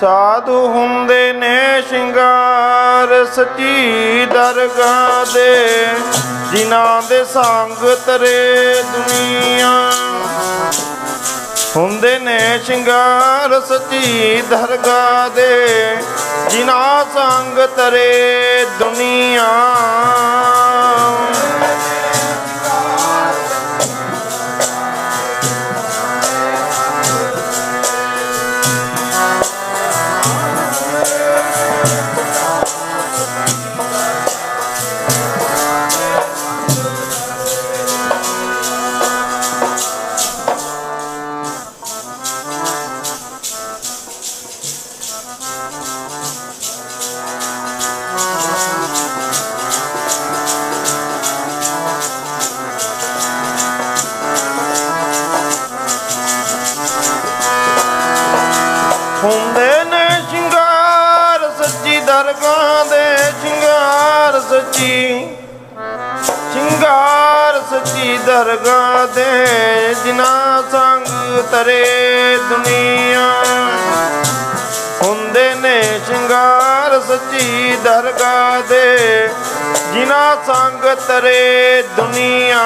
ਸਾਧੂ ਹੁੰਦੇ ਨੇ ਸ਼ਿੰਗਾਰ ਸੱਚੀ ਦਰਗਾਹ ਦੇ, ਜਿਨ੍ਹਾਂ ਦੇ ਸੰਗ ਤਰੇ ਦੁਨੀਆ। ਹੁੰਦੇ ਨੇ ਸ਼ਿੰਗਾਰ ਸੱਚੀ ਦਰਗਾਹ ਦੇ, ਜਿਨ੍ਹਾਂ ਸੰਗ ਤਰੇ ਦੁਨੀਆ। ਸੱਚੀ, ਸ਼ਿੰਗਾਰ ਸੱਚੀ ਦਰਗਾਹ ਦੇ ਜਿਨਾ ਸੰਗ ਤਰੇ ਦੁਨੀਆ। ਹੁੰਦੇ ਨੇ ਸ਼ਿੰਗਾਰ ਸੱਚੀ ਦਰਗਾਹ ਦੇ ਜਿਨਾ ਸੰਗ ਤਰੇ ਦੁਨੀਆ।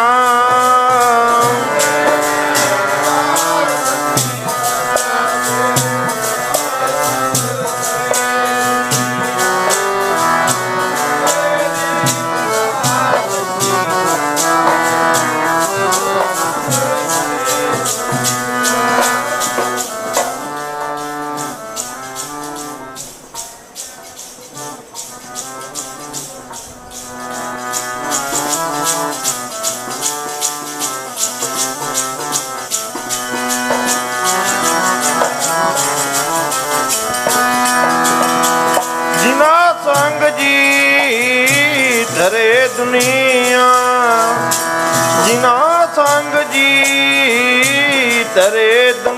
ਜੀ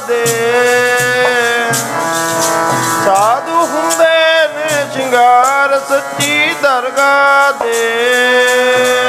ਦੇ। ਸਾਧੂ ਹੁੰਦੇ ਨੇ ਸ਼ਿੰਗਾਰ ਸੱਚੀ ਦਰਗਾਹ ਦੇ।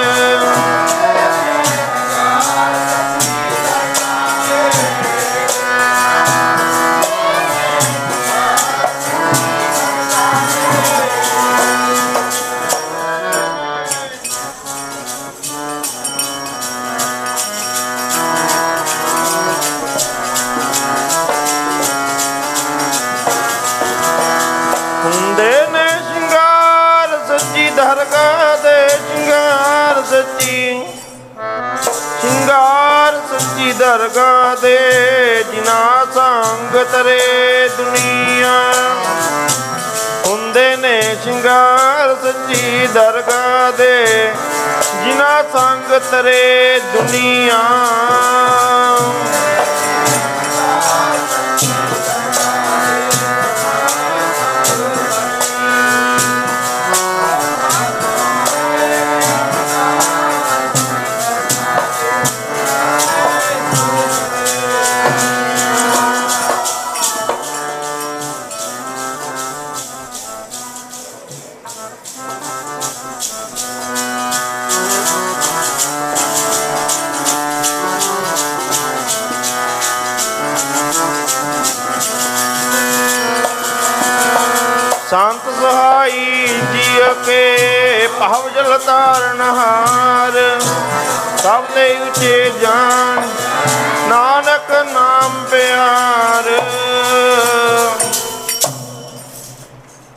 ਤਰੇ ਦੁਨੀਆ।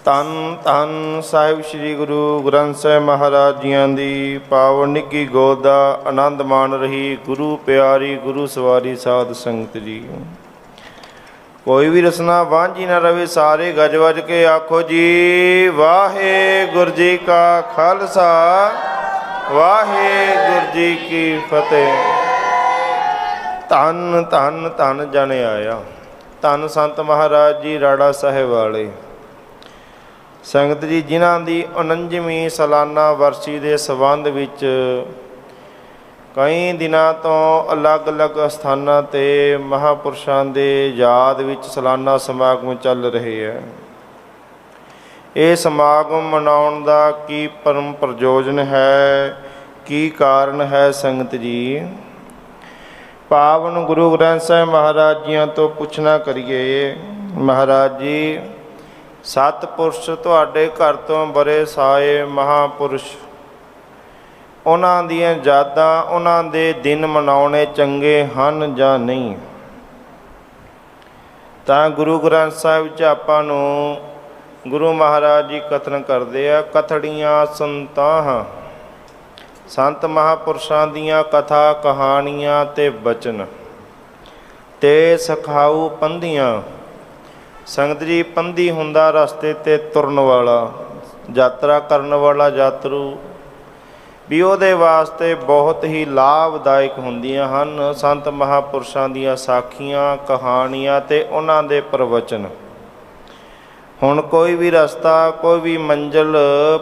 ਤਨ ਤਨ ਸਾਹਿਬ ਸ੍ਰੀ ਗੁਰੂ ਗ੍ਰੰਥ ਸਾਹਿਬ ਮਹਾਰਾਜ ਜੀਆਂ ਦੀ ਪਾਵਨ ਨਿੱਕੀ ਗੋਦ ਦਾ ਆਨੰਦ ਮਾਣ ਰਹੀ ਗੁਰੂ ਪਿਆਰੀ ਗੁਰੂ ਸਵਾਰੀ ਸਾਧ ਸੰਗਤ ਜੀ। ਕੋਈ ਵੀ ਰਸਨਾ ਵਾਂਝੀ ਨਾ ਰਵੇ ਸਾਰੇ ਗੱਜ ਵੱਜ ਕੇ ਆਖੋ ਜੀ, ਵਾਹਿਗੁਰੂ ਜੀ ਕਾ ਖਾਲਸਾ, ਵਾਹਿਗੁਰੂ ਜੀ ਕੀ ਫਤਿਹ। ਧੰਨ ਧੰਨ ਧੰਨ ਜਨ ਆਇਆ। ਧੰਨ ਸੰਤ ਮਹਾਰਾਜ ਜੀ ਰਾੜਾ ਸਾਹਿਬ ਵਾਲੇ। ਸੰਗਤ ਜੀ, ਜਿਨ੍ਹਾਂ ਦੀ 49ਵੀਂ ਸਾਲਾਨਾ ਵਰਸੀ ਦੇ ਸਬੰਧ ਵਿੱਚ ਕਈ ਦਿਨਾਂ ਤੋਂ ਅਲੱਗ-ਅਲੱਗ ਸਥਾਨਾਂ ਤੇ ਮਹਾਪੁਰਸ਼ਾਂ ਦੇ ਯਾਦ ਵਿੱਚ ਸਾਲਾਨਾ ਸਮਾਗਮ ਚੱਲ ਰਹੇ ਹੈ। ਇਹ ਸਮਾਗਮ ਮਨਾਉਣ ਦਾ ਕੀ ਪਰਮ ਪ੍ਰਯੋਜਨ ਹੈ? ਕੀ ਕਾਰਨ ਹੈ ਸੰਗਤ ਜੀ? ਪਾਵਨ ਗੁਰੂ ਗ੍ਰੰਥ ਸਾਹਿਬ ਮਹਾਰਾਜ ਜੀਆਂ ਤੋਂ ਪੁੱਛਣਾ ਕਰੀਏ। ਮਹਾਰਾਜ ਜੀ ਸਤਪੁਰਸ਼ ਤੁਹਾਡੇ ਘਰ ਤੋਂ ਬਰੇ ਸਾਏ ਮਹਾਪੁਰਸ਼। ਉਹਨਾਂ ਦੀਆਂ ਯਾਦਾਂ ਉਹਨਾਂ ਦੇ ਦਿਨ ਮਨਾਉਣੇ ਚੰਗੇ ਹਨ ਜਾਂ ਨਹੀਂ। ਤਾਂ ਗੁਰੂ ਗ੍ਰੰਥ ਸਾਹਿਬ ਵਿੱਚ ਆਪਾਂ ਨੂੰ ਗੁਰੂ ਮਹਾਰਾਜ ਜੀ ਕਥਨ ਕਰਦੇ ਆ, ਕਥੜੀਆਂ ਸੰਤਾਹ। ਸੰਤ ਮਹਾਪੁਰਸ਼ਾਂ ਦੀਆਂ ਕਥਾ ਕਹਾਣੀਆਂ ਤੇ ਬਚਨ। ਤੇ ਸਖਾਊ ਪੰਧੀਆਂ। ਸੰਗਤ ਜੀ, ਪੰਧੀ ਹੁੰਦਾ ਰਸਤੇ ਤੇ ਤੁਰਨ ਵਾਲਾ, ਯਾਤਰਾ ਕਰਨ ਵਾਲਾ ਯਾਤਰੂ। ਵੀ ਉਹਦੇ ਵਾਸਤੇ ਬਹੁਤ ਹੀ ਲਾਭਦਾਇਕ ਹੁੰਦੀਆਂ ਹਨ ਸੰਤ ਮਹਾਪੁਰਸ਼ਾਂ ਦੀਆਂ ਸਾਖੀਆਂ, ਕਹਾਣੀਆਂ ਤੇ ਉਹਨਾਂ ਦੇ ਪ੍ਰਵਚਨ। ਹੁਣ ਕੋਈ ਵੀ ਰਸਤਾ, ਕੋਈ ਵੀ ਮੰਜ਼ਲ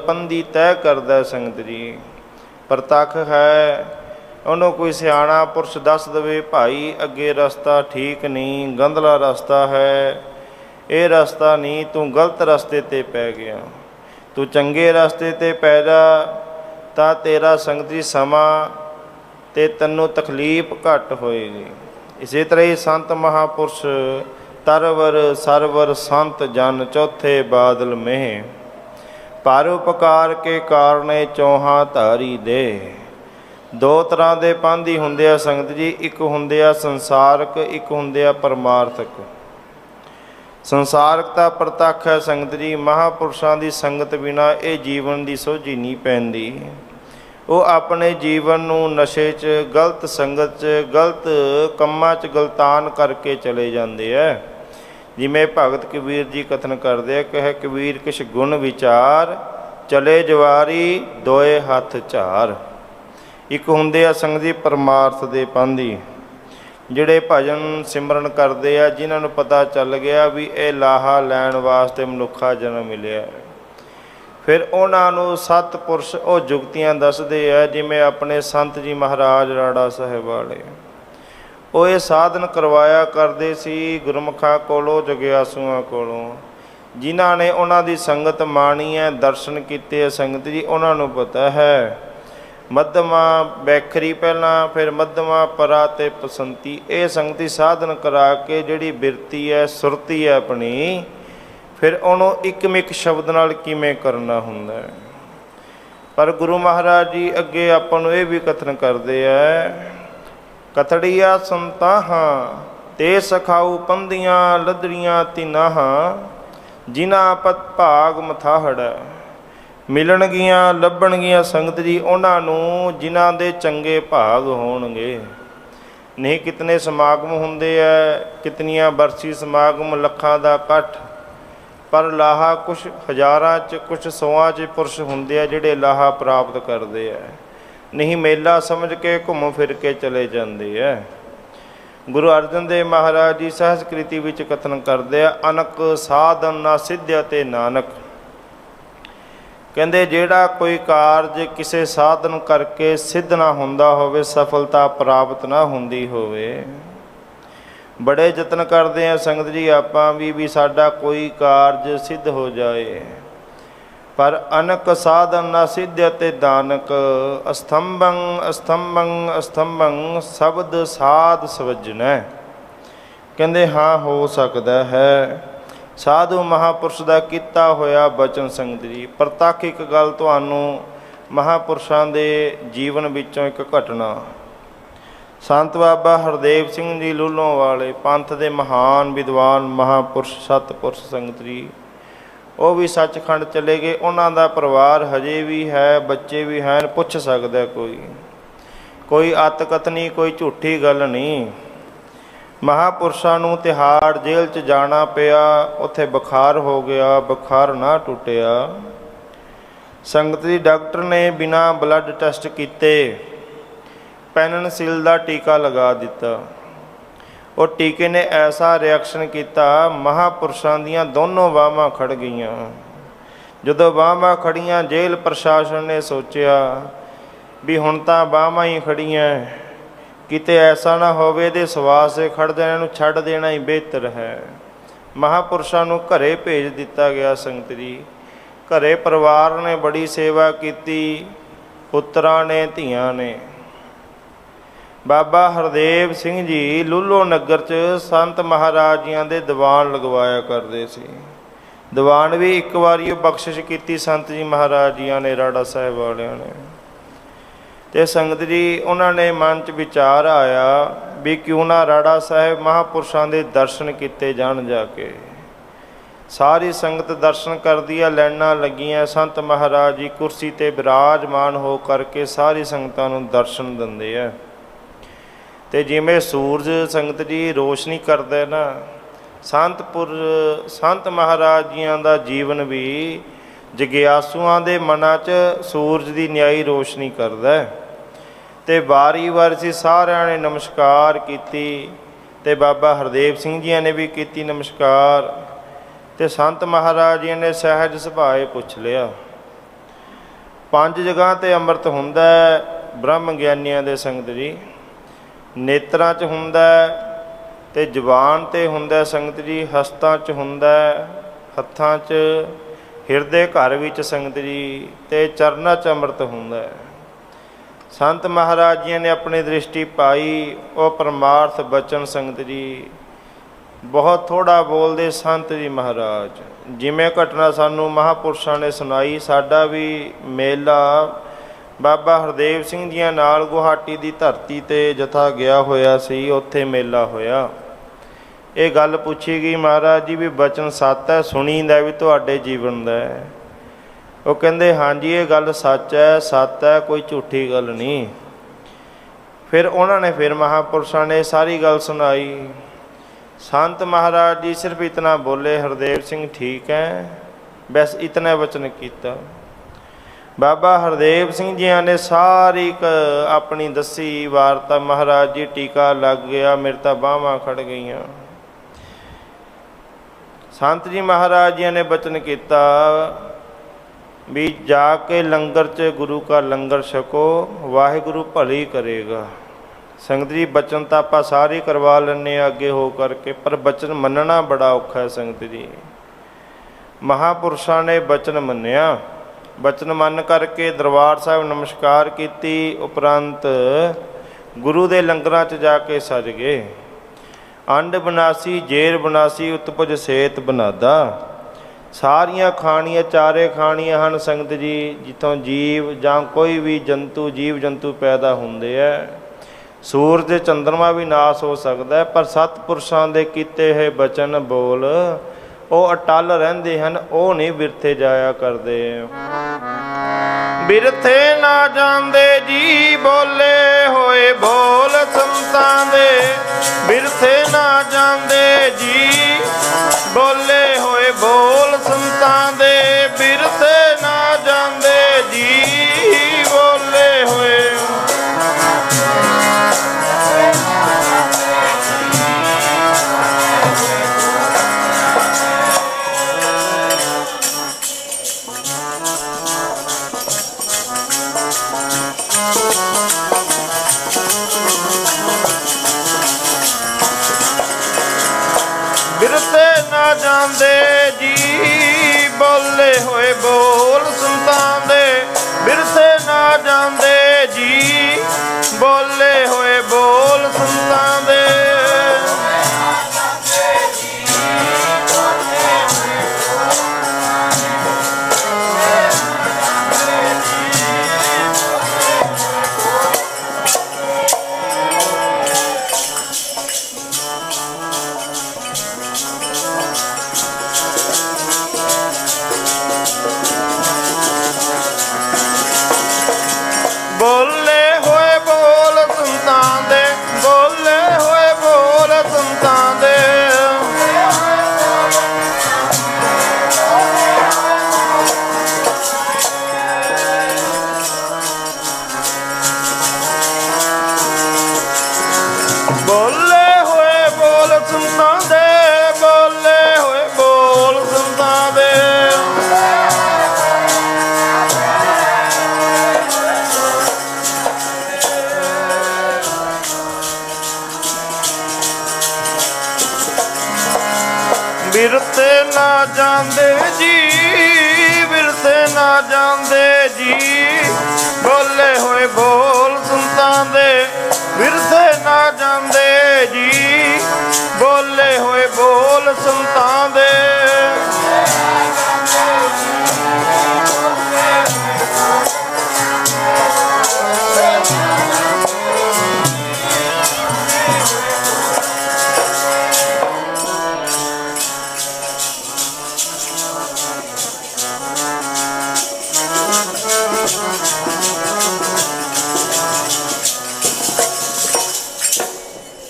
ਪੰਦੀ ਤੈਅ ਕਰਦਾ ਸੰਗਤ ਜੀ। ਪ੍ਰਤੱਖ ਹੈ, ਉਹਨੂੰ ਕੋਈ ਸਿਆਣਾ ਪੁਰਸ਼ ਦੱਸ ਦੇਵੇ, ਭਾਈ, ਅੱਗੇ ਰਸਤਾ ਠੀਕ ਨਹੀਂ, ਗੰਧਲਾ ਰਸਤਾ ਹੈ ਇਹ ਰਸਤਾ ਨਹੀਂ ਤੂੰ ਗਲਤ ਰਸਤੇ ਤੇ ਪੈ ਗਿਆ। ਤੂੰ ਚੰਗੇ ਰਸਤੇ ਤੇ ਪੈ ਜਾ ਤਾਂ ਤੇਰਾ ਸੰਗਤੀ ਸਮਾਂ ਤੇ ਤੈਨੂੰ ਤਕਲੀਫ ਘੱਟ ਹੋਏਗੀ। ਇਸੇ ਤਰ੍ਹਾਂ ਹੀ ਸੰਤ ਮਹਾਪੁਰਸ਼ ਤਰਵਰ ਸਰਵਰ ਸੰਤ ਜਨ ਚੌਥੇ ਬਾਦਲ ਮਹਿ। ਪਰ ਉਪਕਾਰ ਕੇ ਕਾਰਨੇ ਚੋਹਾਂ ਧਾਰੀ ਦੇ। ਦੋ ਤਰ੍ਹਾਂ ਦੇ ਪੰਧੀ ਹੁੰਦੇ ਆ ਸੰਗਤ ਜੀ, ਇੱਕ ਹੁੰਦੇ ਆ ਸੰਸਾਰਕ, ਇੱਕ ਹੁੰਦੇ ਆ ਪਰਮਾਰਥਕ। ਸੰਸਾਰਕਤਾ ਪ੍ਰਤੱਖ ਹੈ ਸੰਗਤ ਜੀ, ਮਹਾਪੁਰਸ਼ਾਂ ਦੀ ਸੰਗਤ ਬਿਨਾ ਇਹ ਜੀਵਨ ਦੀ ਸੋਝੀ ਨਹੀਂ ਪੈਂਦੀ। ਉਹ ਆਪਣੇ ਜੀਵਨ ਨੂੰ ਨਸ਼ੇ 'ਚ, ਗਲਤ ਸੰਗਤ 'ਚ, ਗਲਤ ਕੰਮਾਂ 'ਚ ਗਲਤਾਨ ਕਰਕੇ ਚਲੇ ਜਾਂਦੇ ਐ ਜਿਵੇਂ ਭਗਤ ਕਬੀਰ ਜੀ ਕਥਨ ਕਰਦੇ ਆ, ਕਹੇ ਕਬੀਰ ਕਿਛ ਗੁਣ ਵਿਚਾਰ, ਚਲੇ ਜਵਾਰੀ ਦੋਏ ਹੱਥ ਝਾਰ। ਇੱਕ ਹੁੰਦੇ ਆ ਸੰਗਤ ਜੀ ਪਰਮਾਰਥ ਦੇ ਪੰਧੀ। ਜਿਹੜੇ ਭਜਨ ਸਿਮਰਨ ਕਰਦੇ ਆ, ਜਿਨ੍ਹਾਂ ਨੂੰ ਪਤਾ ਚੱਲ ਗਿਆ ਵੀ ਇਹ ਲਾਹਾ ਲੈਣ ਵਾਸਤੇ ਮਨੁੱਖਾ ਜਨਮ ਮਿਲਿਆ। ਫਿਰ ਉਹਨਾਂ ਨੂੰ ਸਤਪੁਰਸ਼ ਉਹ ਜੁਗਤੀਆਂ ਦੱਸਦੇ ਆ, ਜਿਵੇਂ ਆਪਣੇ ਸੰਤ ਜੀ ਮਹਾਰਾਜ ਰਾੜਾ ਸਾਹਿਬ ਵਾਲੇ। ਉਹ ਇਹ ਸਾਧਨ ਕਰਵਾਇਆ ਕਰਦੇ ਸੀ ਗੁਰਮੁਖਾਂ ਕੋਲੋਂ, ਜਗਿਆਸੂਆਂ ਕੋਲੋਂ। ਜਿਨ੍ਹਾਂ ਨੇ ਉਹਨਾਂ ਦੀ ਸੰਗਤ ਮਾਣੀ ਹੈ, ਦਰਸ਼ਨ ਕੀਤੇ ਸੰਗਤ ਜੀ, ਉਹਨਾਂ ਨੂੰ ਪਤਾ ਹੈ ਮੱਧਮਾ ਬੈਖਰੀ ਪਹਿਲਾਂ, ਫਿਰ ਮੱਧਮਾ ਪਰਾ ਤੇ ਪਸੰਤੀ। ਇਹ ਸੰਗਤੀ ਸਾਧਨ ਕਰਾ ਕੇ ਜਿਹੜੀ ਬਿਰਤੀ ਹੈ, ਸੁਰਤੀ ਹੈ ਆਪਣੀ, ਫਿਰ ਉਹਨੂੰ ਇੱਕਮਿਕ ਸ਼ਬਦ ਨਾਲ ਕਿਵੇਂ ਕਰਨਾ ਹੁੰਦਾ ਹੈ? ਪਰ ਗੁਰੂ ਮਹਾਰਾਜ ਜੀ ਅੱਗੇ ਆਪਾਂ ਨੂੰ ਇਹ ਵੀ ਕਥਨ ਕਰਦੇ ਆ, ਕਥੜੀਆ ਸੰਤਾਹਾਂ, ਤੇ ਸਖਾਉ ਪੰਦੀਆਂ ਲਦੜੀਆਂ ਤਿਨਾਹਾਂ ਜਿਨ੍ਹਾਂ ਪਤ ਭਾਗ ਮਥਾਹੜ। ਮਿਲਣਗੀਆਂ, ਲੱਭਣਗੀਆਂ ਸੰਗਤ ਜੀ ਉਹਨਾਂ ਨੂੰ, ਜਿਨ੍ਹਾਂ ਦੇ ਚੰਗੇ ਭਾਗ ਹੋਣਗੇ। ਨਹੀਂ ਕਿਤਨੇ ਸਮਾਗਮ ਹੁੰਦੇ ਆ ਕਿਤਨੀਆਂ ਬਰਸੀ ਸਮਾਗਮ ਲੱਖਾਂ ਦਾ ਇਕੱਠ। ਪਰ ਲਾਹਾ ਕੁਝ ਹਜ਼ਾਰਾਂ ਚ ਕੁਝ ਸੌਆਂ ਚ ਪੁਰਸ਼ ਹੁੰਦੇ ਆ ਜਿਹੜੇ ਲਾਹਾ ਪ੍ਰਾਪਤ ਕਰਦੇ ਆ ਨਹੀਂ ਮੇਲਾ ਸਮਝ ਕੇ ਘੁੰਮ ਫਿਰ ਕੇ ਚਲੇ ਜਾਂਦੇ ਆ ਗੁਰੂ ਅਰਜਨ ਦੇਵ ਮਹਾਰਾਜ ਜੀ ਸਹਜਕ੍ਰਿਤੀ ਵਿੱਚ ਕਥਨ ਕਰਦੇ ਆ, ਅਨਕ ਸਾਧਨ ਨਾ ਸਿੱਧਿਆ ਤੇ ਨਾਨਕ। ਕਹਿੰਦੇ ਜਿਹੜਾ ਕੋਈ ਕਾਰਜ ਕਿਸੇ ਸਾਧਨ ਕਰਕੇ ਸਿੱਧ ਨਾ ਹੁੰਦਾ ਹੋਵੇ, ਸਫਲਤਾ ਪ੍ਰਾਪਤ ਨਾ ਹੁੰਦੀ ਹੋਵੇ। ਬੜੇ ਯਤਨ ਕਰਦੇ ਆ ਸੰਗਤ ਜੀ ਆਪਾਂ ਵੀ ਵੀ ਸਾਡਾ ਕੋਈ ਕਾਰਜ ਸਿੱਧ ਹੋ ਜਾਏ। ਪਰ ਅਨਕ ਸਾਧਨ ਨਾ ਸਿੱਧ ਤੇ ਦਾਨਕ ਅਸਤੰਭੰ ਅਸਤੰਭੰ ਅਸਤੰਭੰ ਸ਼ਬਦ ਸਾਧ ਸਵਜਨੈ। ਕਹਿੰਦੇ, ਹਾਂ, ਹੋ ਸਕਦਾ ਹੈ। ਸਾਧੂ ਮਹਾਪੁਰਸ਼ ਦਾ ਕੀਤਾ ਹੋਇਆ ਬਚਨ ਸੰਗਤ ਜੀ। ਪ੍ਰਤੱਖ ਇੱਕ ਗੱਲ ਤੁਹਾਨੂੰ ਮਹਾਪੁਰਸ਼ਾਂ ਦੇ ਜੀਵਨ ਵਿੱਚੋਂ ਇੱਕ ਘਟਨਾ। ਸੰਤ ਬਾਬਾ ਹਰਦੇਵ ਸਿੰਘ ਜੀ ਲੁੱਲੋਂ ਵਾਲੇ ਪੰਥ ਦੇ ਮਹਾਨ ਵਿਦਵਾਨ ਮਹਾਪੁਰਸ਼, ਸਤਪੁਰਸ਼ ਸੰਗਤ ਜੀ। ਉਹ ਵੀ ਸੱਚਖੰਡ ਚਲੇ ਗਏ। ਉਹਨਾਂ ਦਾ ਪਰਿਵਾਰ ਹਜੇ ਵੀ ਹੈ, ਬੱਚੇ ਵੀ ਹਨ, ਪੁੱਛ ਸਕਦਾ ਕੋਈ। ਕੋਈ ਅਤ ਕਤਨੀ ਕੋਈ ਝੂਠੀ ਗੱਲ ਨਹੀਂ। ਮਹਾਪੁਰਸ਼ਾਂ ਨੂੰ ਤਿਹਾੜ ਜੇਲ੍ਹ 'ਚ ਜਾਣਾ ਪਿਆ, ਉੱਥੇ ਬੁਖਾਰ ਹੋ ਗਿਆ, ਬੁਖਾਰ ਨਾ ਟੁੱਟਿਆ। ਸੰਗਤ ਜੀ ਡਾਕਟਰ ਨੇ ਬਿਨਾ ਬਲੱਡ ਟੈਸਟ ਕੀਤੇ ਪੈਨਨਸਿਲ ਦਾ ਟੀਕਾ ਲਗਾ ਦਿੱਤਾ। ਉਹ ਟੀਕੇ ਨੇ ਐਸਾ ਰਿਐਕਸ਼ਨ ਕੀਤਾ, ਮਹਾਪੁਰਸ਼ਾਂ ਦੀਆਂ ਦੋਨੋਂ ਬਾਹਾਂ ਖੜ ਗਈਆਂ। ਜਦੋਂ ਬਾਹਾਂ ਖੜੀਆਂ ਜੇਲ੍ਹ ਪ੍ਰਸ਼ਾਸਨ ਨੇ ਸੋਚਿਆ ਵੀ ਹੁਣ ਤਾਂ ਬਾਹਾਂ ਹੀ ਖੜੀਆਂ ਕਿਤੇ ਐਸਾ ਨਾ ਹੋਵੇ ਦੇ ਸਵਾਸੇ ਖੜ ਜਾਣ ਨੂੰ ਛੱਡ ਦੇਣਾ ਹੀ ਬਿਹਤਰ ਹੈ। ਮਹਾਪੁਰਸ਼ਾਂ ਨੂੰ ਘਰੇ ਭੇਜ ਦਿੱਤਾ ਗਿਆ ਸੰਗਤ ਜੀ। ਘਰੇ ਪਰਿਵਾਰ ਨੇ ਬੜੀ ਸੇਵਾ ਕੀਤੀ, ਪੁੱਤਰਾਂ ਨੇ, ਧੀਆਂ ਨੇ। ਬਾਬਾ ਹਰਦੇਵ ਸਿੰਘ ਜੀ ਲੁੱਲੋ ਨਗਰ ਚ ਸੰਤ ਮਹਾਰਾਜ ਜੀਆਂ ਦੇ ਦੀਵਾਨ ਲਗਵਾਇਆ ਕਰਦੇ ਸੀ। ਦੀਵਾਨ ਵੀ ਇੱਕ ਵਾਰੀ ਉਹ ਬਖਸ਼ਿਸ਼ ਕੀਤੀ ਸੰਤ ਜੀ ਮਹਾਰਾਜ ਜੀਆਂ ਨੇ, ਰਾੜਾ ਸਾਹਿਬ ਵਾਲਿਆਂ ਨੇ। ਤੇ ਸੰਗਤ ਜੀ, ਉਹਨਾਂ ਨੇ ਮਨ ਚ ਵਿਚਾਰ ਆਇਆ ਵੀ ਕਿਉਂ ਨਾ ਰਾੜਾ ਸਾਹਿਬ ਮਹਾਪੁਰਸ਼ਾਂ ਦੇ ਦਰਸ਼ਨ ਕੀਤੇ ਜਾਣ ਜਾ ਕੇ। ਸਾਰੀ ਸੰਗਤ ਦਰਸ਼ਨ ਕਰਦੀ ਆ, ਲੈਣਾ ਲੱਗੀਆਂ, ਸੰਤ ਮਹਾਰਾਜ ਜੀ ਕੁਰਸੀ ਤੇ ਬਿਰਾਜਮਾਨ ਹੋ ਕਰਕੇ ਸਾਰੀ ਸੰਗਤਾਂ ਨੂੰ ਦਰਸ਼ਨ ਦਿੰਦੇ ਆ। ਤੇ ਜਿਵੇਂ ਸੂਰਜ ਸੰਗਤ ਜੀ ਰੋਸ਼ਨੀ ਕਰਦਾ ਹੈ ਨਾ ਸੰਤਪੁਰ ਸੰਤ ਮਹਾਰਾਜ ਜੀਆਂ ਦਾ ਜੀਵਨ ਵੀ ਜਗਿਆਸੂਆਂ ਦੇ ਮਨਾਂ 'ਚ ਸੂਰਜ ਦੀ ਨਿਆਈ ਰੋਸ਼ਨੀ ਕਰਦਾ। ਹੈ ਤੇ ਵਾਰੀ ਵਾਰ ਸੀ ਸਾਰਿਆਂ ਨੇ ਨਮਸਕਾਰ ਕੀਤੀ ਤੇ ਬਾਬਾ ਹਰਦੇਵ ਸਿੰਘ ਜੀਆਂ ਨੇ ਵੀ ਕੀਤੀ ਨਮਸਕਾਰ ਤੇ ਸੰਤ ਮਹਾਰਾਜ ਜੀ ਨੇ ਸਹਿਜ ਸੁਭਾਏ ਪੁੱਛ ਲਿਆ। ਪੰਜ ਜਗ੍ਹਾ ਤੇ ਅੰਮ੍ਰਿਤ ਹੁੰਦਾ ਬ੍ਰਹਮ ਗਿਆਨੀਆਂ ਦੇ ਸੰਗਤ ਜੀ। ਨੇਤਰਾਂ 'ਚ ਹੁੰਦਾ ਹੈ ਤੇ ਜ਼ੁਬਾਨ ਤੇ ਹੁੰਦਾ ਸੰਗਤ ਜੀ, ਹਸਤਾਂ 'ਚ ਹੁੰਦਾ ਹੱਥਾਂ 'ਚ, ਹਿਰਦੇ ਘਰ ਵਿੱਚ ਸੰਗਤ ਜੀ ਤੇ ਚਰਨਾਂ 'ਚ ਅੰਮ੍ਰਿਤ ਹੁੰਦਾ ਸੰਤ ਮਹਾਰਾਜ ਜੀ ਨੇ ਆਪਣੀ ਦ੍ਰਿਸ਼ਟੀ ਪਾਈ, ਉਹ ਪਰਮਾਰਥ ਬਚਨ ਸੰਗਤ ਜੀ, ਬਹੁਤ ਥੋੜਾ ਬੋਲਦੇ ਸੰਤ ਜੀ ਮਹਾਰਾਜ। ਜਿਵੇਂ ਘਟਨਾ ਸਾਨੂੰ ਮਹਾਪੁਰਸ਼ਾਂ ਨੇ ਸੁਣਾਈ, ਸਾਡਾ ਵੀ ਮੇਲਾ ਬਾਬਾ ਹਰਦੇਵ ਸਿੰਘ ਜੀਆਂ ਨਾਲ ਗੁਹਾਟੀ ਦੀ ਧਰਤੀ ਤੇ ਜਥਾ ਗਿਆ ਹੋਇਆ ਸੀ, ਉੱਥੇ ਮੇਲਾ ਹੋਇਆ। ਇਹ ਗੱਲ ਪੁੱਛੀ ਗਈ ਮਹਾਰਾਜ ਜੀ ਵੀ ਬਚਨ ਸੱਤ ਹੈ ਸੁਣੀਂਦਾ ਵੀ ਤੁਹਾਡੇ ਜੀਵਨ ਦਾ ਹੈ। ਉਹ ਕਹਿੰਦੇ, ਹਾਂਜੀ, ਇਹ ਗੱਲ ਸੱਚ ਹੈ, ਸੱਤ ਹੈ, ਕੋਈ ਝੂਠੀ ਗੱਲ ਨਹੀਂ। ਫਿਰ ਉਹਨਾਂ ਨੇ ਫਿਰ ਮਹਾਪੁਰਸ਼ਾਂ ਨੇ ਸਾਰੀ ਗੱਲ ਸੁਣਾਈ। ਸੰਤ ਮਹਾਰਾਜ ਜੀ ਸਿਰਫ ਇਤਨਾ ਬੋਲੇ, ਹਰਦੇਵ ਸਿੰਘ ਠੀਕ ਹੈ, ਬਸ ਇਤਨਾ ਵਚਨ ਕੀਤਾ। ਬਾਬਾ ਹਰਦੇਵ ਸਿੰਘ ਜੀਆਂ ਨੇ ਸਾਰੀ ਕ ਆਪਣੀ ਦੱਸੀ ਵਾਰਤਾ, ਮਹਾਰਾਜ ਜੀ, ਟੀਕਾ ਲੱਗ ਗਿਆ, ਮੇਰੇ ਤਾਂ ਬਾਹਾਂ ਖੜ ਗਈਆਂ। ਸੰਤ ਜੀ ਮਹਾਰਾਜ ਜੀ ਨੇ ਬਚਨ ਕੀਤਾ ਵੀ ਜਾ ਕੇ ਲੰਗਰ 'ਚ ਗੁਰੂ ਕਾ ਲੰਗਰ ਛਕੋ, ਵਾਹਿਗੁਰੂ ਭਲੀ ਕਰੇਗਾ। ਸੰਗਤ ਜੀ, ਬਚਨ ਤਾਂ ਆਪਾਂ ਸਾਰੇ ਕਰਵਾ ਲੈਣੇ ਆ ਅੱਗੇ ਹੋ ਕਰਕੇ, ਪਰ ਬਚਨ ਮੰਨਣਾ ਬੜਾ ਔਖਾ ਹੈ ਸੰਗਤ ਜੀ। ਮਹਾਪੁਰਸ਼ਾਂ ਨੇ ਬਚਨ ਮੰਨਿਆ। ਬਚਨ ਮੰਨ ਕਰਕੇ ਦਰਬਾਰ ਸਾਹਿਬ ਨਮਸਕਾਰ ਕੀਤੀ, ਉਪਰੰਤ ਗੁਰੂ ਦੇ ਲੰਗਰਾਂ 'ਚ ਜਾ ਕੇ ਸਜ ਗਏ। ਅੰਡ ਬਨਾਸੀ, ਜੇਰ ਬਨਾਸੀ, ਉਤਪਜ ਸੇਤ ਬਨਾਦਾ। ਸਾਰੀਆਂ ਖਾਣੀਆਂ ਚਾਰੇ ਖਾਣੀਆਂ ਹਨ ਸੰਗਤ ਜੀ, ਜਿੱਥੋਂ ਜੀਵ ਜਾਂ ਕੋਈ ਵੀ ਜੰਤੂ ਜੀਵ ਜੰਤੂ ਪੈਦਾ ਹੁੰਦੇ ਆ ਸੂਰਜ ਤੇ ਚੰਦਰਮਾ ਵੀ ਨਾਸ ਹੋ ਸਕਦਾ ਪਰ ਸਤਪੁਰਸ਼ਾਂ ਦੇ ਕੀਤੇ ਹੋਏ ਬਚਨ ਬੋਲ ਉਹ ਅਟਲ ਰਹਿੰਦੇ ਹਨ, ਉਹ ਨਹੀਂ ਬਿਰਥੇ ਜਾਇਆ ਕਰਦੇ। ਬਿਰਥੇ ਨਾ ਜਾਂਦੇ ਜੀ, ਬੋਲੇ ਹੋਏ ਬੋਲ ਸੰਤਾਂ ਦੇ। ਬਿਰਥੇ ਨਾ ਜਾਂਦੇ ਜੀ, ਬੋਲੇ ਬਿਰਤੇ ਨਾ ਨਾ ਜਾਂਦੇ ਜੀ। ਬੋਲੇ ਹੋਏ ਬੋਲ ਸੰਤਾਂ ਦੇ ਬਿਰਤੇ ਨਾ ਜਾਂਦੇ ਜੀ। ਬੋਲੇ ਹੋਏ ਬੋਲ ਸੰਤਾਂ ਦੇ।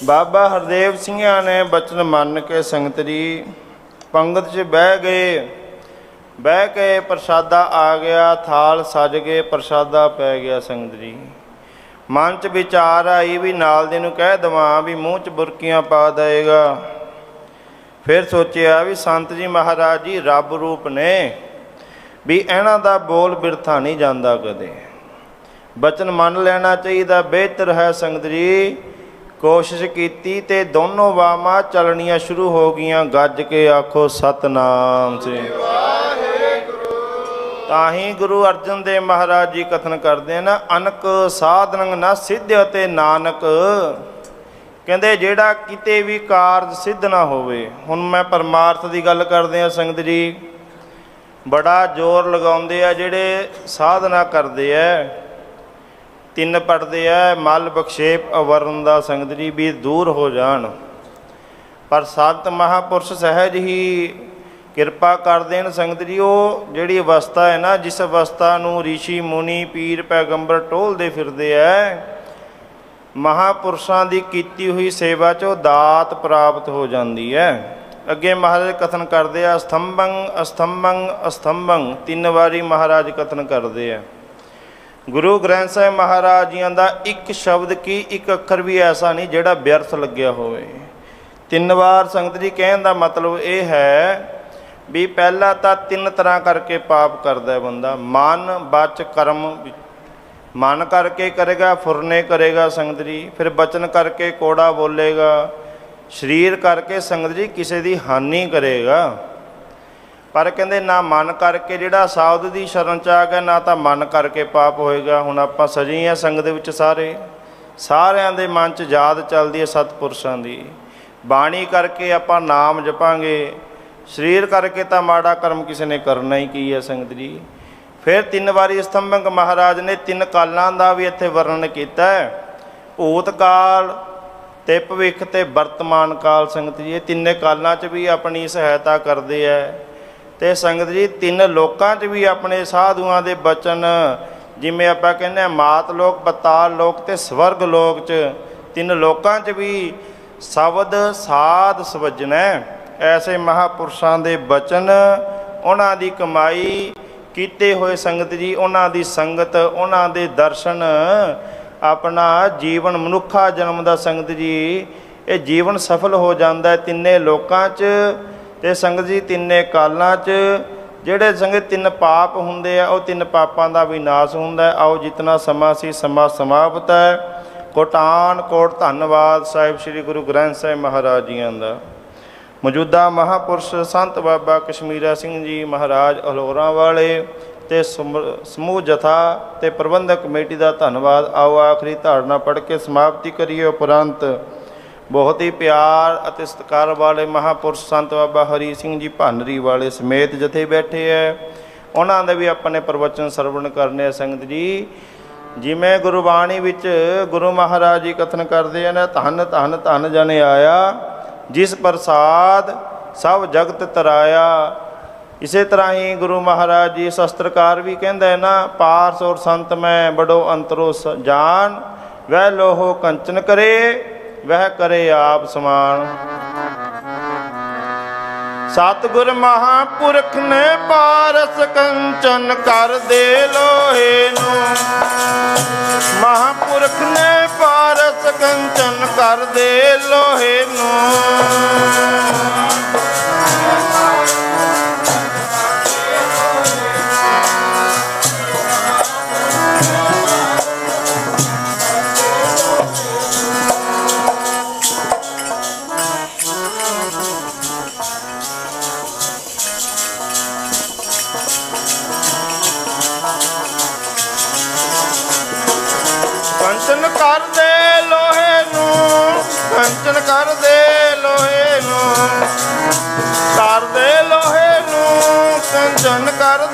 ਬਾਬਾ ਹਰਦੇਵ ਸਿੰਘਾਂ ਨੇ ਬਚਨ ਮੰਨ ਕੇ ਸੰਗਤ ਜੀ ਪੰਗਤ 'ਚ ਬਹਿ ਗਏ। ਬਹਿ ਕੇ ਪ੍ਰਸ਼ਾਦਾ ਆ ਗਿਆ, ਥਾਲ ਸਜ ਗਏ ਪ੍ਰਸ਼ਾਦਾ ਪੈ ਗਿਆ ਸੰਗਤ ਜੀ। ਮਨ 'ਚ ਵਿਚਾਰ ਆਈ ਵੀ ਨਾਲ ਦੇ ਨੂੰ ਕਹਿ ਦਵਾਂ ਵੀ ਮੂੰਹ 'ਚ ਬੁਰਕੀਆਂ ਪਾ ਦੇਗਾ। ਫਿਰ ਸੋਚਿਆ ਵੀ ਸੰਤ ਜੀ ਮਹਾਰਾਜ ਜੀ ਰੱਬ ਰੂਪ ਨੇ, ਵੀ ਇਹਨਾਂ ਦਾ ਬੋਲ ਬਿਰਥਾ ਨਹੀਂ ਜਾਂਦਾ ਕਦੇ। ਬਚਨ ਮੰਨ ਲੈਣਾ ਚਾਹੀਦਾ, ਬਿਹਤਰ ਹੈ ਸੰਗਤ ਜੀ। ਕੋਸ਼ਿਸ਼ ਕੀਤੀ ਤੇ ਦੋਨੋਂ ਬਾਹਾਂ ਚੱਲਣੀਆਂ ਸ਼ੁਰੂ ਹੋ ਗਈਆਂ। ਗੱਜ ਕੇ ਆਖੋ, ਸਤਨਾਮ ਸ੍ਰੀ ਤਾਂ ਹੀ ਗੁਰੂ ਅਰਜਨ ਦੇਵ ਮਹਾਰਾਜ ਜੀ ਕਥਨ ਕਰਦੇ ਨਾ ਅਨਕ ਸਾਧਨੰ ਨਾ ਸਿੱਧਿ ਤੇ ਨਾਨਕ। ਕਹਿੰਦੇ, ਜਿਹੜਾ ਕਿਤੇ ਵੀ ਕਾਰਜ ਸਿੱਧ ਨਾ ਹੋਵੇ। ਹੁਣ ਮੈਂ ਪਰਮਾਰਥ ਦੀ ਗੱਲ ਕਰਦੇ ਆ ਸੰਗਤ ਜੀ। ਬੜਾ ਜ਼ੋਰ ਲਗਾਉਂਦੇ ਆ ਜਿਹੜੇ ਸਾਧਨਾ ਕਰਦੇ ਆ। ਤਿੰਨ ਪੜਦੇ ਆ, ਮਲ ਬਖਸ਼ੇਪ ਅਵਰਨ ਦਾ ਸੰਗਤ ਵੀ ਦੂਰ ਹੋ ਜਾਣ। ਪਰ ਸੰਤ ਮਹਾਪੁਰਸ਼ ਸਹਿਜ ਹੀ ਕਿਰਪਾ ਕਰ ਦੇਣ ਸੰਗਤ ਜੀ ਉਹ ਜਿਹੜੀ ਅਵਸਥਾ ਹੈ ਨਾ, ਜਿਸ ਅਵਸਥਾ ਨੂੰ ઋષਿ ਮੁਨੀ, ਪੀਰ, ਪੈਗੰਬਰ ਟੋਲਦੇ ਫਿਰਦੇ ਐ, ਮਹਾਪੁਰਸ਼ਾਂ ਦੀ ਕੀਤੀ ਹੋਈ ਸੇਵਾ ਚੋਂ ਦਾਤ ਪ੍ਰਾਪਤ ਹੋ ਜਾਂਦੀ ਹੈ ਅੱਗੇ ਮਹਾਰਾਜ ਕਥਨ ਕਰਦੇ ਆ ਅਸਤੰਭੰ ਅਸਤੰਭੰ ਅਸਤੰਭੰ ਤਿੰਨ ਵਾਰੀ ਮਹਾਰਾਜ ਕਥਨ ਕਰਦੇ ਆ। ਗੁਰੂ ਗ੍ਰੰਥ ਸਾਹਿਬ ਮਹਾਰਾਜ ਜੀਆਂ ਦਾ ਇੱਕ ਸ਼ਬਦ ਕੀ, ਇੱਕ ਅੱਖਰ ਵੀ ਐਸਾ ਨਹੀਂ ਜਿਹੜਾ ਵਿਅਰਥ ਲੱਗਿਆ ਹੋਵੇ। ਤਿੰਨ ਵਾਰ ਸੰਗਤ ਜੀ ਕਹਿਣ ਦਾ ਮਤਲਬ ਇਹ ਹੈ ਵੀ ਪਹਿਲਾ ਤਾਂ ਤਿੰਨ ਤਰ੍ਹਾਂ ਕਰਕੇ ਪਾਪ ਕਰਦਾ ਬੰਦਾ। ਮਨ, ਬਚ, ਕਰਮ ਮਨ ਕਰਕੇ ਕਰੇਗਾ, ਫੁਰਨੇ ਕਰੇਗਾ ਸੰਗਤ ਜੀ, ਫਿਰ ਬਚਨ ਕਰਕੇ ਕੋੜਾ ਬੋਲੇਗਾ। ਸਰੀਰ ਕਰਕੇ ਸੰਗਤ ਜੀ ਕਿਸੇ ਦੀ ਹਾਨੀ ਕਰੇਗਾ। ਪਰ ਕਹਿੰਦੇ ਨਾ ਮਨ ਕਰਕੇ ਜਿਹੜਾ ਸਾਉਦ ਦੀ ਸ਼ਰਨ ਚ ਆ ਗਿਆ ਨਾ ਤਾਂ ਮਨ ਕਰਕੇ ਪਾਪ ਹੋਏਗਾ। ਹੁਣ ਆਪਾਂ ਸਜੇ ਆ ਸੰਗ ਦੇ ਵਿੱਚ ਸਾਰੇ। ਸਾਰਿਆਂ ਦੇ ਮਨ ਚ ਯਾਦ ਚੱਲਦੀ ਹੈ ਸਤਪੁਰਸ਼ਾਂ ਦੀ। ਬਾਣੀ ਕਰਕੇ ਆਪਾਂ ਨਾਮ ਜਪਾਂਗੇ। ਸਰੀਰ ਕਰਕੇ ਤਾਂ ਮਾੜਾ ਕਰਮ ਕਿਸੇ ਨੇ ਕਰਨਾ ਹੀ ਕੀ ਹੈ ਸੰਗਤ ਜੀ। ਫਿਰ ਤਿੰਨ ਵਾਰੀ ਸਤੰਭੰਗ ਮਹਾਰਾਜ ਨੇ ਤਿੰਨ ਕਾਲਾਂ ਦਾ ਵੀ ਇੱਥੇ ਵਰਣਨ ਕੀਤਾ ਹੈ। ਭੂਤ ਕਾਲ ਤੇ ਭਵਿੱਖ ਤੇ ਵਰਤਮਾਨ ਕਾਲ ਸੰਗਤ ਜੀ, ਇਹ ਤਿੰਨੇ ਕਾਲਾਂ 'ਚ ਵੀ ਆਪਣੀ ਸਹਾਇਤਾ ਕਰਦੇ ਐ ਤੇ ਸੰਗਤ ਜੀ, ਤਿੰਨ ਲੋਕਾਂ 'ਚ ਵੀ ਆਪਣੇ ਸਾਧੂਆਂ ਦੇ ਬਚਨ, ਜਿਵੇਂ ਆਪਾਂ ਕਹਿੰਦੇ ਆ ਮਾਤ ਲੋਕ ਪਤਾਲ ਲੋਕ ਤੇ ਸਵਰਗ ਲੋਕ 'ਚ, ਤਿੰਨ ਲੋਕਾਂ 'ਚ ਵੀ ਸ਼ਬਦ ਸਾਧ ਸਵਜਣਾ ਐਸੇ ਮਹਾਪੁਰਸ਼ਾਂ ਦੇ ਬਚਨ, ਉਹਨਾਂ ਦੀ ਕਮਾਈ ਕੀਤੇ ਹੋਏ ਸੰਗਤ ਜੀ, ਉਹਨਾਂ ਦੀ ਸੰਗਤ, ਉਹਨਾਂ ਦੇ ਦਰਸ਼ਨ, ਆਪਣਾ ਜੀਵਨ, ਮਨੁੱਖਾ ਜਨਮ ਦਾ ਸੰਗਤ ਜੀ, ਇਹ ਜੀਵਨ ਸਫਲ ਹੋ ਜਾਂਦਾ ਹੈ ਤਿੰਨੇ ਲੋਕਾਂ 'ਚ। ਤੇ ਸੰਗਤ ਜੀ ਤਿੰਨੇ ਕਾਲਾਂ 'ਚ ਜਿਹੜੇ ਸੰਗਤ ਤਿੰਨ ਪਾਪ ਹੁੰਦੇ ਆ, ਉਹ ਤਿੰਨ ਪਾਪਾਂ ਦਾ ਵਿਨਾਸ਼ ਹੁੰਦਾ ਆਓ ਜਿਤਨਾ ਸਮਾਂ ਸੀ ਸਮਾਂ ਸਮਾਪਤ ਹੈ। ਕੋਟਾਨ ਕੋਟ ਧੰਨਵਾਦ ਸਾਹਿਬ ਸ੍ਰੀ ਗੁਰੂ ਗ੍ਰੰਥ ਸਾਹਿਬ ਮਹਾਰਾਜ ਜੀਆਂ ਦਾ। ਮੌਜੂਦਾ ਮਹਾਪੁਰਸ਼ ਸੰਤ ਬਾਬਾ ਕਸ਼ਮੀਰਾ ਸਿੰਘ ਜੀ ਮਹਾਰਾਜ ਅਲੋਰਾ ਵਾਲੇ ਤੇ ਸਮੂਹ- ਸਮੂਹ ਜਥਾ ਤੇ ਪ੍ਰਬੰਧਕ ਕਮੇਟੀ ਦਾ ਧੰਨਵਾਦ। ਆਓ ਆਖਰੀ ਧਾਰਨਾ ਪੜ੍ਹ ਕੇ ਸਮਾਪਤੀ ਕਰੀਏ ਉਪਰੰਤ। ਬਹੁਤ ਹੀ ਪਿਆਰ ਅਤੇ ਸਤਿਕਾਰ ਵਾਲੇ ਮਹਾਪੁਰਸ਼ ਸੰਤ ਬਾਬਾ ਹਰੀ ਸਿੰਘ ਜੀ ਭਾਨਰੀ ਵਾਲੇ ਸਮੇਤ ਜਥੇ ਬੈਠੇ ਐ, ਉਹਨਾਂ ਦੇ ਵੀ ਆਪਣੇ ਪ੍ਰਵਚਨ ਸਰਵਣ ਕਰਨੇ ਆ ਸੰਗਤ ਜੀ। ਜਿਵੇਂ ਗੁਰਬਾਣੀ ਵਿੱਚ ਗੁਰੂ ਮਹਾਰਾਜ ਜੀ ਕਥਨ ਕਰਦੇ ਆ ਨਾ, ਧੰਨ ਧੰਨ ਧੰਨ ਜਨ ਆਇਆ, ਜਿਸ ਪ੍ਰਸਾਦ ਸਭ ਜਗਤ ਤਰਾਇਆ। ਇਸੇ ਤਰ੍ਹਾਂ ਹੀ ਗੁਰੂ ਮਹਾਰਾਜ ਜੀ ਸ਼ਸਤਰਕਾਰ ਵੀ ਕਹਿੰਦਾ ਹੈ ਨਾ, ਪਾਰਸ ਔਰ ਸੰਤ ਮੈਂ ਬੜੋ ਅੰਤਰੋ ਸ- ਜਾਨ, ਵਹਿ ਲੋਹੋ ਕੰਚਨ ਕਰੇ। ਵਹਿ ਕਰੇ ਆਪ ਸਮਾਨ। ਸਤਿਗੁਰ ਮਹਾਪੁਰਖ ਨੇ ਪਾਰਸ ਕੰਚਨ ਕਰ ਦੇ ਲੋਹੇ ਨੂੰ। ਮਹਾਪੁਰਖ ਨੇ ਪਾਰਸ ਕੰਚਨ ਕਰਦੇ ਲੋਹੇ ਨੂੰ। ਲੋਹੇ ਨੂੰ ਕੰਚਨ ਕਰਦੇ ਲੋਹੇ ਨੂੰ। ਕਰਦੇ ਲੋਹੇ ਨੂੰ ਕੰਚਨ ਕਰਦੇ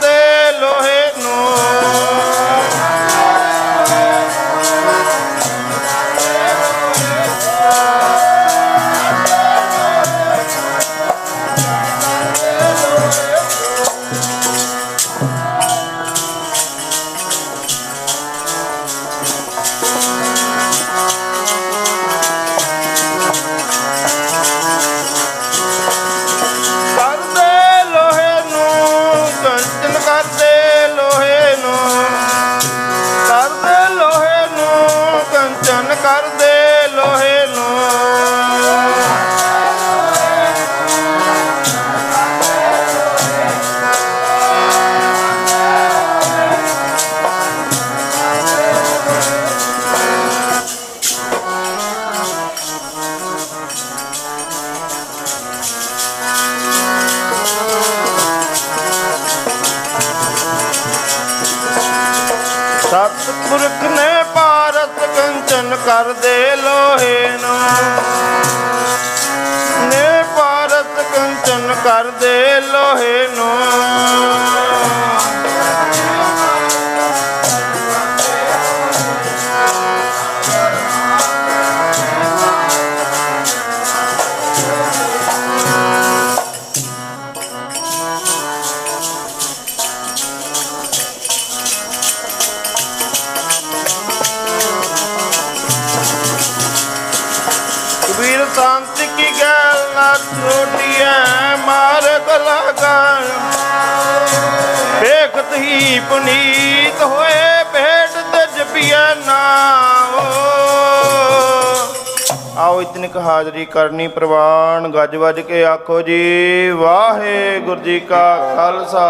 ਹਾਜ਼ਰੀ ਕਰਨੀ ਪ੍ਰਵਾਨ ਗੱਜ ਵੱਜ ਕੇ ਆਖੋ ਜੀ ਵਾਹਿਗੁਰੂ ਜੀ ਕਾ ਖਾਲਸਾ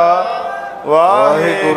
ਵਾਹਿਗੁਰੂ